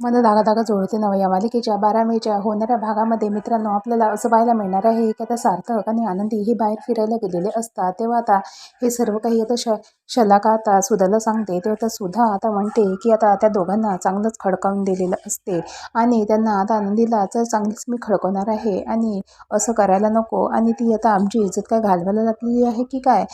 मला धागाधागा जोडते नव्या या मालिकेच्या बारा मेच्या होणाऱ्या भागामध्ये मित्रांनो आपल्याला असं पाहायला मिळणार आहे की आता सार्थक आणि आनंदी हे बाहेर फिरायला गेलेले असतात. तेव्हा आता हे सर्व काही आता श शलाका आता सुधाला सांगते. तेव्हा आता सुधा आता म्हणते की आता त्या दोघांना चांगलंच खडकावून दिलेलं असते आणि त्यांना आता आनंदीला तर चांगलीच मी खडकवणार आहे आणि असं करायला नको आणि ती आता आमची इज्जत काय घालवायला लागलेली आहे की काय?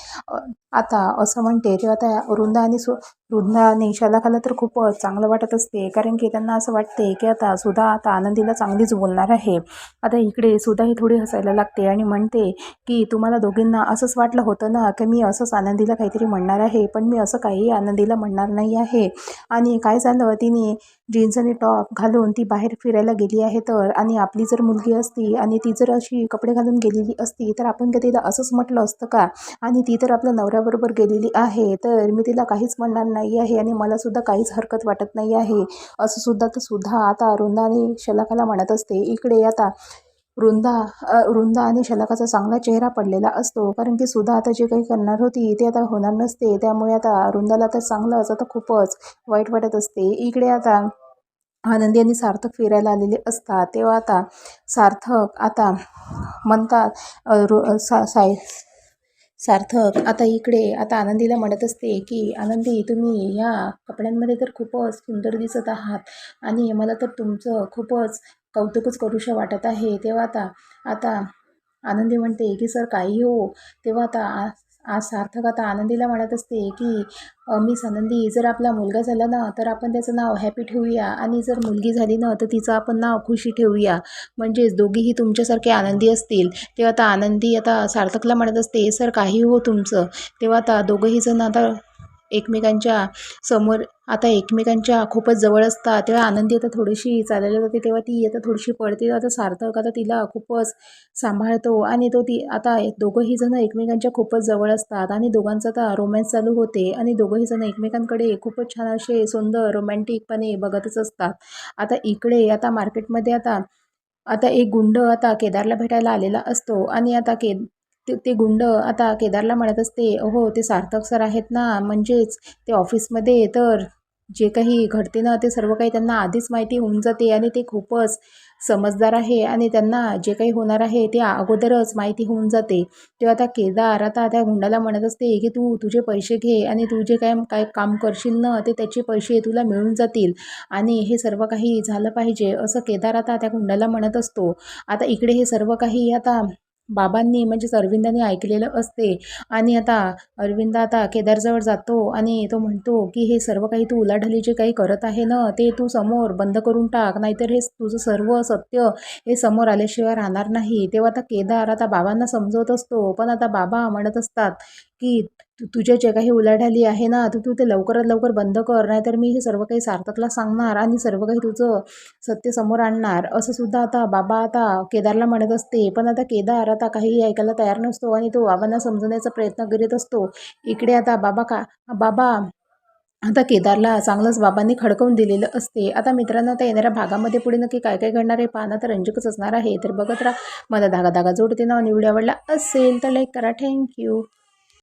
आता असं म्हणते. तेव्हा आता वृंदा आणि सु वृंदा नेशाला शलाकाला तर खूप चांगलं वाटत असते. कारण की त्यांना असं वाटते की आता सुधा आता आनंदीला चांगलीच बोलणार आहे. आता इकडे सुधा ही थोडी हसायला लागते आणि म्हणते की तुम्हाला दोघींना असंच वाटलं होतं ना की मी असंच आनंदीला काहीतरी म्हणणार आहे पण मी असं काही आनंदीला म्हणणार नाही आहे. आणि काय झालं तिने जीन्स आणि टॉप घालून ती बाहेर फिरायला गेली आहे तर आणि आपली जर मुलगी असती आणि ती जर अशी कपडे घालून गेलेली असती तर आपण का तिला असंच म्हटलं असतं का? आणि ती तर आपल्या नवऱ्याबरोबर गेलेली आहे तर मी तिला काहीच म्हणणार नाही आहे आणि मला सुद्धा काहीच हरकत वाटत नाही आहे असं सुद्धा तर सुद्धा आता वृंदा शलाकाला म्हणत असते इकडे आता. वृंदा रुंदा वृंदा आणि शलाकाचा चांगला चेहरा पडलेला असतो कारण की सुद्धा आता जे काही करणार होती ते आता होणार नसते त्यामुळे आता वृंदाला तर चांगलंच आता खूपच वाईट वाटत असते. इकडे आता. आनंदी आणि सार्थक फिरायला आलेले असतात. तेव्हा आता सार्थक आता म्हणतात रु सा साय सार्थक आता इकडे आता आनंदीला म्हणत असते की आनंदी तुम्ही ह्या कपड्यांमध्ये तर खूपच सुंदर दिसत आहात आणि मला तर तुमचं खूपच कौतुकच करूशा वाटत आहे. तेव्हा आता आता आनंदी म्हणते की सर काही हो. तेव्हा आता आज सार्थक आता आनंदीला म्हणत असते की मी मिस आनंदी जर आपला मुलगा झाला ना तर आपण त्याचं नाव हॅपी ठेवूया. आणि जर मुलगी झाली ना तर तिचं आपण नाव खुशी ठेवूया. म्हणजेच दोघीही तुमच्यासारखे आनंदी असतील. तेव्हा आता आनंदी आता सार्थकला म्हणत असते सर काही हो तुमचं. तेव्हा आता दोघंही जण आता एकमेकांच्या समोर आता एकमेकांच्या खूपच जवळ असतात तेव्हा आनंदी आता थोडीशी चालायला जाते तेव्हा ती आता थोडीशी पडते आता सार्थक आता तिला खूपच सांभाळतो आणि तो ती आता दोघंही जण एकमेकांच्या खूपच जवळ असतात आणि दोघांचा आता रोमॅन्स चालू होते आणि दोघंही जण एकमेकांकडे खूपच छान असे सुंदर रोमॅन्टिकपणे बघतच असतात. आता इकडे आता मार्केटमध्ये आता आता एक गुंड आता केदारला भेटायला आलेला असतो आणि आता के ते ते गुंड आता केदारला म्हणत असते हो ते सार्थक सर आहेत ना म्हणजेच ते ऑफिसमध्ये तर जे काही घडते ना ते सर्व काही त्यांना आधीच माहिती होऊन जाते आणि ते खूपच समजदार आहे आणि त्यांना जे काही होणार आहे ते अगोदरच माहिती होऊन जाते. तेव्हा आता केदार आता त्या गुंडाला म्हणत असते की तू तुझे पैसे घे आणि तू जे काय काय काम करशील ना ते त्याचे पैसे तुला मिळून जातील आणि हे सर्व काही झालं पाहिजे असं केदार आता त्या गुंडाला म्हणत असतो. आता इकडे हे सर्व काही आता बाबांनी म्हणजेच अरविंदाने ऐकलेलं असते. आणि आता अरविंद आता केदारजवळ जातो आणि तो म्हणतो की हे सर्व काही तू उलाढाली जे काही करत आहे ना ते तू समोर बंद करून टाक. नाहीतर हे तुझं सर्व सत्य हे समोर आल्याशिवाय राहणार नाही. तेव्हा आता केदार आता बाबांना समजवत असतो. पण आता बाबा म्हणत असतात की तू तुझ्या जे काही उलाढाली आहे ना तू तू ते लवकरात लवकर बंद कर नाहीतर मी हे सर्व काही सार्थकला सांगणार आणि सर्व काही तुझं सत्य समोर आणणार. असं सुद्धा आता बाबा आता केदारला म्हणत असते पण आता केदार आता काही ऐकायला तयार नसतो आणि तो बाबांना समजवण्याचा प्रयत्न करीत असतो. इकडे आता बाबा का बाबा आता केदारला चांगलंच बाबांनी खडकवून दिलेलं असते. आता मित्रांनो आता येणाऱ्या भागामध्ये पुढे नक्की काय काय घडणार आहे पाहणं तर रंजकच असणार आहे. तर बघत राहा मला धागा धागा जोडते ना आणि व्हिडिओ आवडला असेल तर लाईक करा. थँक्यू